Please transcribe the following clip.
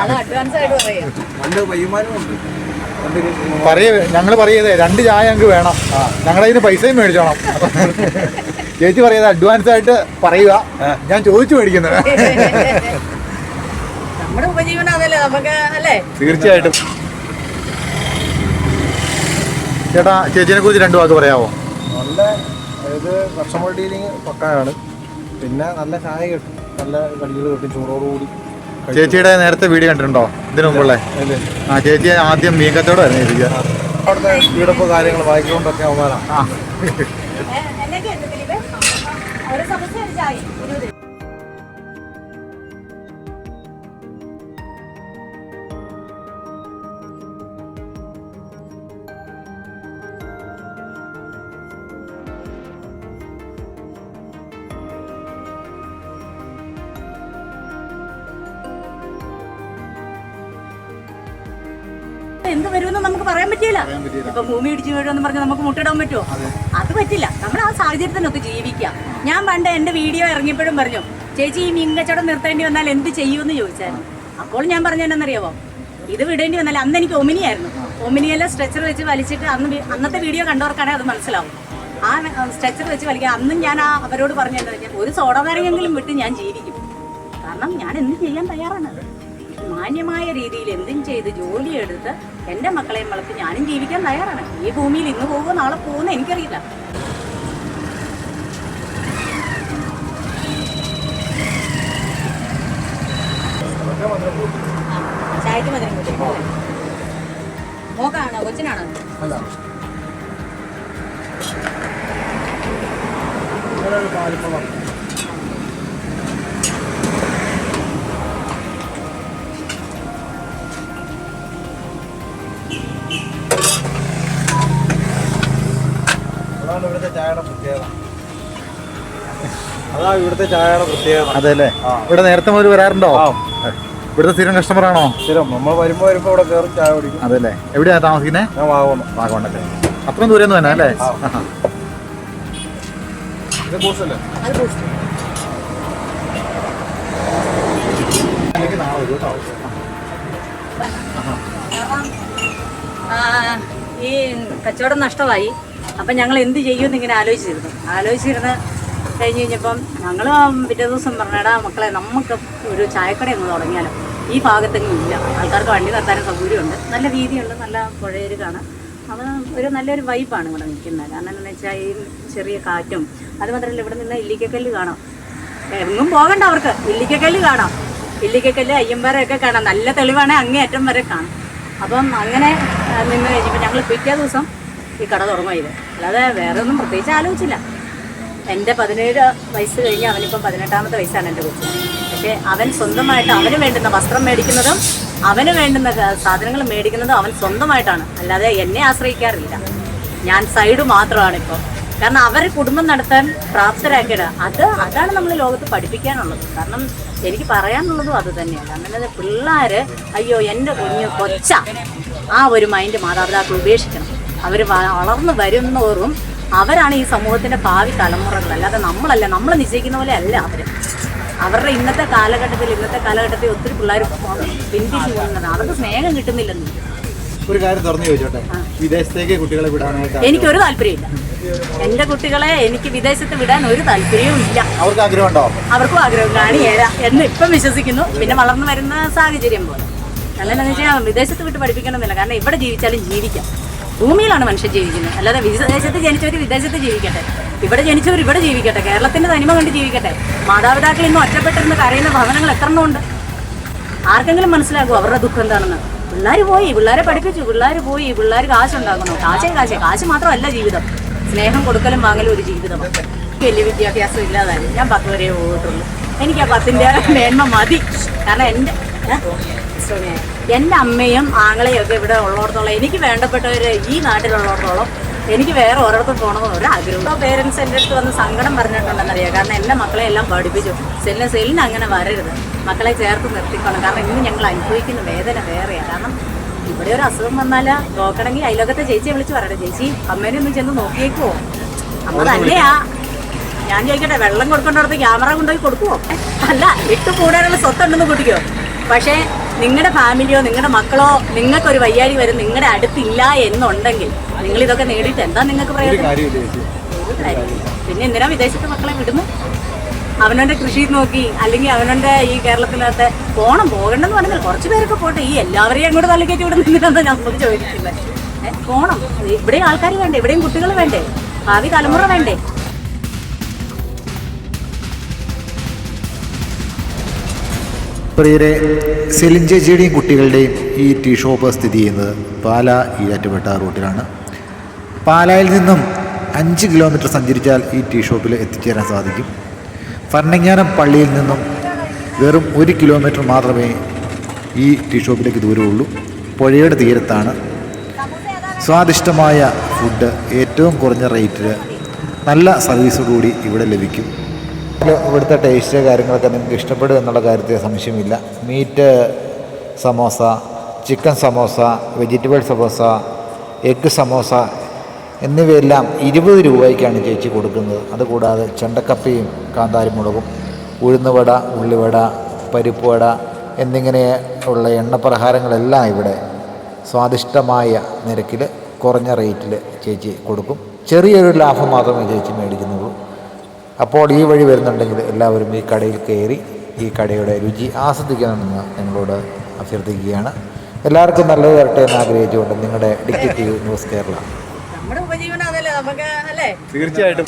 അത് അഡ്വാൻസ് ആയിട്ട് പറയാം. പണ്ട് പയ്യന്മാരും ഉണ്ട്. പറയേ ഞങ്ങൾ പറയതേ രണ്ട് ചായ ഞങ്ങൾക്ക് വേണം. ഞങ്ങളുടെ കയ്യിൽ പൈസയും മേടിച്ചോണം. ചേച്ചി പറയുന്നത് അഡ്വാൻസ് ആയിട്ട് പറയുക. ഞാൻ ചോദിച്ചു മേടിക്കുന്നത്. നമ്മുടെ ഉപജീവനം അതല്ലേ നമുക്ക് അല്ലേ? തീർച്ചയായിട്ടും. ചേട്ടാ ചേച്ചിനെ കുറിച്ച് രണ്ടു വാക്ക് പറയാമോ നല്ല ഇത് കസ്റ്റമർ ഡീലിങ് പക്കായാണ്. പിന്നെ നല്ല ചായ കിട്ടും. നല്ല കടികൾ കിട്ടും ചൂടോടുകൂടി. ചേച്ചിയുടെ നേരത്തെ വീഡിയോ കണ്ടിട്ടുണ്ടോ? ഇതിനു മുമ്പുള്ള? ആ ചേച്ചി ആദ്യം മീൻ കച്ചവടമായിരുന്നു ചേച്ചിക്ക് അവിടുത്തെ വീടപ്പ് കാര്യങ്ങൾ വായിക്കൊണ്ടൊക്കെ അവമാനാണ് ആ. ഇരുപത് എന്ത് വരുമെന്ന് നമുക്ക് പറയാൻ പറ്റില്ല ഇപ്പൊ ഭൂമി ഇടിച്ചു വീഴുമെന്ന് പറഞ്ഞ് നമുക്ക് മുട്ടിടാൻ പറ്റുമോ? അത്. പറ്റില്ല. നമ്മൾ ആ സാഹചര്യത്തിനൊക്കെ ജീവിക്കാം. ഞാൻ പണ്ട് എന്റെ വീഡിയോ ഇറങ്ങിയപ്പോഴും പറഞ്ഞു ചേച്ചി ഈ മീൻ കച്ചവടം നിർത്തേണ്ടി വന്നാൽ എന്ത് ചെയ്യുമെന്ന് ചോദിച്ചായിരുന്നു. അപ്പോൾ ഞാൻ പറഞ്ഞു എന്നറിയാവോ ഇത് വിടേണ്ടി വന്നാൽ അന്ന് എനിക്ക് ഒമിനിയായിരുന്നു. ഒമിനിയെല്ലാം സ്ട്രെച്ചർ വെച്ച് വലിച്ചിട്ട് അന്ന് അന്നത്തെ വീഡിയോ കണ്ടവർക്കാണെങ്കിൽ അത് മനസ്സിലാവും. ആ സ്ട്രെച്ചർ വെച്ച് വലിക്കുക അന്നും ഞാൻ ആ അവരോട് പറഞ്ഞു എന്താ ഒരു സോഡ നാരങ്ങെങ്കിലും വിട്ട് ഞാൻ ജീവിക്കും. കാരണം ഞാൻ എന്ത് ചെയ്യാൻ തയ്യാറാണ്? മാന്യമായ രീതിയിൽ എന്തും ചെയ്ത് ജോലിയെടുത്ത് എന്റെ മക്കളെയും വളർത്തി ഞാനും ജീവിക്കാൻ തയ്യാറാണ്. ഈ ഭൂമിയിൽ ഇന്ന് പോകുമോ നാളെ പോകുമെന്ന് എനിക്കറിയില്ല. ആ, ചായക്ക് മധുരം കൂട്ടി അല്ലേ? മോക്കാണോ? കൊച്ചിനാണോ? അല്ല. അതാണ് ഇവിടുത്തെ ചായയുടെ പ്രത്യേകത. അതാണ് ഇവിടുത്തെ ചായയുടെ പ്രത്യേകത. അതെ അല്ലേ. ഇവിടെ നേരത്തെ മുതൽ വരാറുണ്ടോ. ഇവിടുത്തെ സ്ഥിരം കസ്റ്റമർ ആണോ? സ്ഥിരം. നമ്മൾ വരുമ്പോൾ വരുമ്പോൾ ഇവിടെ കയറി ചായ കുടിക്കും. അതല്ലേ എവിടെയാ താമസിക്കുന്നത് ഞാൻ വാങ്ങുന്നു വാഗോണ്ടല്ലേ. അത്രയും ദൂരം തന്നെ അല്ലേ? അത് ഈ കച്ചവടം നഷ്ടമായി. അപ്പം ഞങ്ങൾ എന്ത് ചെയ്യുമെന്ന് ഇങ്ങനെ ആലോചിച്ചിരുന്നു. ആലോചിച്ചിരുന്ന് കഴിഞ്ഞ് കഴിഞ്ഞപ്പം ഞങ്ങൾ പിറ്റേ ദിവസം പറഞ്ഞടാ മക്കളെ നമുക്ക് ഒരു ചായക്കട ഒന്ന് തുടങ്ങിയാലോ? ഈ ഭാഗത്തെങ്ങും ഇല്ല. ആൾക്കാർക്ക് വണ്ടി നിർത്താനും സൗകര്യമുണ്ട്. നല്ല രീതിയുണ്ട് നല്ല പുഴയരുകാണ് അത് ഒരു നല്ലൊരു വൈബാണ് ഇവിടെ നിൽക്കുന്നത്. കാരണം എന്താണെന്ന് വെച്ചാൽ ഈ ചെറിയ കാറ്റും അതുമാത്രമല്ല ഇവിടെ നിന്ന് ഇല്ലിക്കക്കല്ല് കാണാം. എങ്ങും പോകണ്ട അവർക്ക്. ഇല്ലിക്കക്കല്ല് കാണാം. ഇല്ലിക്കക്കല്ല് അയ്യമ്പാറയൊക്കെ കാണാം. നല്ല തെളിവാണെങ്കിൽ അങ്ങേയറ്റം വരെ കാണാം. അപ്പം അങ്ങനെ നിന്ന് കഴിഞ്ഞപ്പോൾ ഞങ്ങൾ പിറ്റേ ദിവസം ഈ കട തുറന്നു അല്ലാതെ വേറെ ഒന്നും പ്രത്യേകിച്ച് ആലോചിച്ചില്ല. എന്റെ പതിനേഴ് വയസ്സ് കഴിഞ്ഞ് അവനിപ്പം പതിനെട്ടാമത്തെ വയസ്സാണ് എന്റെ കൊച്ചു. പക്ഷേ അവൻ സ്വന്തമായിട്ട് അവന് വേണ്ടുന്ന വസ്ത്രം മേടിക്കുന്നതും അവന് വേണ്ടുന്ന സാധനങ്ങൾ മേടിക്കുന്നതും അവൻ സ്വന്തമായിട്ടാണ്. അല്ലാതെ എന്നെ ആശ്രയിക്കാറില്ല. ഞാൻ സൈഡ് മാത്രമാണ് ഇപ്പോൾ. കാരണം അവരെ കുടുംബം നടത്താൻ പ്രാപ്തരാക്കിയത് അത് അതാണ് നമ്മൾ ലോകത്ത് പഠിപ്പിക്കാനുള്ളത്. കാരണം എനിക്ക് പറയാനുള്ളതും അത് തന്നെയാണ്. കാരണം പിള്ളേർ അയ്യോ എന്റെ കുഞ്ഞ് കൊച്ച. ആ ഒരു മൈൻഡ് മാതാപിതാക്കൾ ഉപേക്ഷിക്കണം. അവർ വളർന്നു വരുന്നോറും അവരാണ് ഈ സമൂഹത്തിന്റെ ഭാവി തലമുറകൾ. അല്ലാതെ നമ്മളല്ല നമ്മൾ നിശ്ചയിക്കുന്ന പോലെ അല്ല അവർ അവരുടെ ഇന്നത്തെ കാലഘട്ടത്തിൽ ഇന്നത്തെ കാലഘട്ടത്തിൽ ഒത്തിരി പിള്ളേർ പിന്തിരിച്ചു പോകുന്നതാണ് അവർക്ക് സ്നേഹം കിട്ടുന്നില്ലെന്ന്. ഒരു കാര്യം തുറന്നു ചോദിച്ചോട്ടെ? വിദേശത്തേക്ക് കുട്ടികളെ വിടാനായിട്ട് എനിക്കൊരു താല്പര്യമില്ല. എന്റെ കുട്ടികളെ എനിക്ക് വിദേശത്ത് വിടാൻ ഒരു താല്പര്യവും ഇല്ല. അവർക്ക് ആഗ്രഹമുണ്ടോ? അവർക്കും ആഗ്രഹം. കാണിയേല എന്ന് ഇപ്പം വിശ്വസിക്കുന്നു. പിന്നെ വളർന്നു വരുന്ന സാഹചര്യം പോലെ. അല്ലെന്നു വെച്ചാൽ വിദേശത്ത് വിട്ട് പഠിപ്പിക്കണമെന്നില്ല. കാരണം ഇവിടെ ജീവിച്ചാലും ജീവിക്കാം. ഭൂമിയിലാണ് മനുഷ്യൻ ജീവിക്കുന്നത്. അല്ലാതെ വിദേശത്ത് ജനിച്ചവർ വിദേശത്ത് ജീവിക്കട്ടെ. ഇവിടെ ജനിച്ചവർ ഇവിടെ ജീവിക്കട്ടെ. കേരളത്തിന്റെ തനിമ കണ്ട് ജീവിക്കട്ടെ. മാതാപിതാക്കൾ ഇന്നും ഒറ്റപ്പെട്ടിരുന്ന് കരയുന്ന ഭവനങ്ങൾ എത്ര എണ്ണം ഉണ്ട് ആർക്കെങ്കിലും മനസ്സിലാകും അവരുടെ ദുഃഖം എന്താണെന്ന്. പിള്ളേർ പോയി പിള്ളേരെ പഠിപ്പിച്ചു പിള്ളേർ പോയി പിള്ളേർ കാശുണ്ടാക്കുന്നു. കാശേ കാശേ. കാശ് മാത്രമല്ല ജീവിതം. സ്നേഹം കൊടുക്കലും വാങ്ങലും ഒരു ജീവിതമാണ് വലിയ വിദ്യാഭ്യാസം ഇല്ലാതായി. ഞാൻ പത്ത് വരെ പോയിട്ടുള്ളൂ എനിക്ക് ആ പത്തിന്റെ മേന്മ മതി. കാരണം എന്റെ ഏ? എന്റെ അമ്മയും ആങ്ങളെയും ഒക്കെ ഇവിടെ ഉള്ളിടത്തോളം എനിക്ക് വേണ്ടപ്പെട്ടവർ ഈ നാട്ടിലുള്ളിടത്തോളം എനിക്ക് വേറെ ഒരിടത്തും പോകണമെന്ന് ഒരു ആഗ്രഹം പേരൻസ് എന്റെ അടുത്ത് വന്ന് സങ്കടം പറഞ്ഞിട്ടുണ്ടെന്നറിയാം കാരണം എന്റെ മക്കളെ എല്ലാം പഠിപ്പിച്ചു. സെല്ലിന് സെല്ലിന് അങ്ങനെ വരരുത്. മക്കളെ ചേർത്ത് നിർത്തിക്കോണം കാരണം ഇന്ന് ഞങ്ങൾ അനുഭവിക്കുന്ന വേദന വേറെയാണ് കാരണം ഇവിടെ ഒരു അസുഖം വന്നാൽ നോക്കണമെങ്കിൽ അതിലൊക്കത്തെ ചേച്ചിയെ വിളിച്ച് പറയട്ടെ. ചേച്ചി അമ്മേനെ ഒന്ന് ചെന്ന് നോക്കിയേക്കുവോ അമ്മ തന്നെയാ. ഞാൻ ചോദിക്കട്ടെ വെള്ളം കൊടുക്കേണ്ടടുത്ത് ക്യാമറ കൊണ്ടുപോയി കൊടുക്കുവോ? അല്ല ഇട്ട് കൂടാനുള്ള സ്വത്തുണ്ടെന്ന് കൂട്ടിക്കോ. പക്ഷേ നിങ്ങളുടെ ഫാമിലിയോ നിങ്ങളുടെ മക്കളോ നിങ്ങൾക്കൊരു വയ്യാഴി വരും നിങ്ങളുടെ അടുത്തില്ല എന്നുണ്ടെങ്കിൽ നിങ്ങൾ ഇതൊക്കെ നേടിയിട്ട് എന്താ നിങ്ങൾക്ക് പറയുന്നത് പ്രയോജനം. പിന്നെ എന്തിനാ വിദേശത്തെ മക്കളെ വിടുന്നു? അവനവന്റെ കൃഷി നോക്കി അല്ലെങ്കിൽ അവനവന്റെ ഈ കേരളത്തിനകത്ത് പോണം പോകണ്ടെന്ന് പറഞ്ഞാൽ കുറച്ച് പേരൊക്കെ പോട്ടെ. ഈ എല്ലാവരെയും അങ്ങോട്ട് തള്ളിക്കയറ്റി ഇവിടെ ഞാൻ നമുക്ക് ചോദിക്കുന്നത്? പോണം. ഇവിടെയും ആൾക്കാർ വേണ്ടേ? ഇവിടെയും കുട്ടികൾ വേണ്ടേ? ഭാവി തലമുറ വേണ്ടേ? പ്രിയരെ സെലിൻ ചേച്ചിയുടെയും കുട്ടികളുടെയും ഈ ടീ ഷോപ്പ് സ്ഥിതി ചെയ്യുന്നത് പാല ഈരാറ്റുപേട്ട റൂട്ടിലാണ്. പാലായിൽ നിന്നും അഞ്ച് കിലോമീറ്റർ സഞ്ചരിച്ചാൽ ഈ ടീ ഷോപ്പിൽ എത്തിച്ചേരാൻ സാധിക്കും. ഭരണങ്ങാനം പള്ളിയിൽ നിന്നും വെറും ഒരു കിലോമീറ്റർ മാത്രമേ ഈ ടീ ഷോപ്പിലേക്ക് ദൂരമുള്ളൂ. പുഴയുടെ തീരത്താണ്. സ്വാദിഷ്ടമായ ഫുഡ് ഏറ്റവും കുറഞ്ഞ റേറ്റിൽ നല്ല സർവീസോടുകൂടി ഇവിടെ ലഭിക്കും. ഇവിടുത്തെ ടേസ്റ്റ് കാര്യങ്ങളൊക്കെ നിങ്ങൾക്ക് ഇഷ്ടപ്പെടും എന്നുള്ള കാര്യത്തിൽ സംശയമില്ല. Meat samosa chicken samosa vegetable samosa egg samosa എന്നിവയെല്ലാം ഇരുപത് രൂപയ്ക്കാണ് ചേച്ചി കൊടുക്കുന്നത്. അതുകൂടാതെ ചെണ്ടക്കപ്പയും കാന്താരിമുളകും ഉഴുന്നുവട ഉള്ളിവട പരിപ്പ് വട എന്നിങ്ങനെ ഉള്ള എണ്ണപ്രഹാരങ്ങളെല്ലാം ഇവിടെ സ്വാദിഷ്ടമായ നിരക്കിൽ കുറഞ്ഞ റേറ്റിൽ ചേച്ചി കൊടുക്കും. ചെറിയൊരു ലാഭം മാത്രമേ ചേച്ചി മേടിക്കുന്നുള്ളൂ. അപ്പോൾ ഈ വഴി വരുന്നുണ്ടെങ്കിൽ എല്ലാവരും ഈ കടയിൽ കയറി ഈ കടയുടെ രുചി ആസ്വദിക്കണമെന്ന് നിങ്ങളോട് അഭ്യർത്ഥിക്കുകയാണ്. എല്ലാവർക്കും നല്ലത് വരട്ടെ എന്ന് ആഗ്രഹിച്ചുകൊണ്ട് നിങ്ങളുടെ ഡിക്റ്റേറ്റീവ് ന്യൂസ് കേരള. നമ്മുടെ ഉപജീവനം അതല്ലേ? നമുക്ക് അല്ലേ? തീർച്ചയായിട്ടും.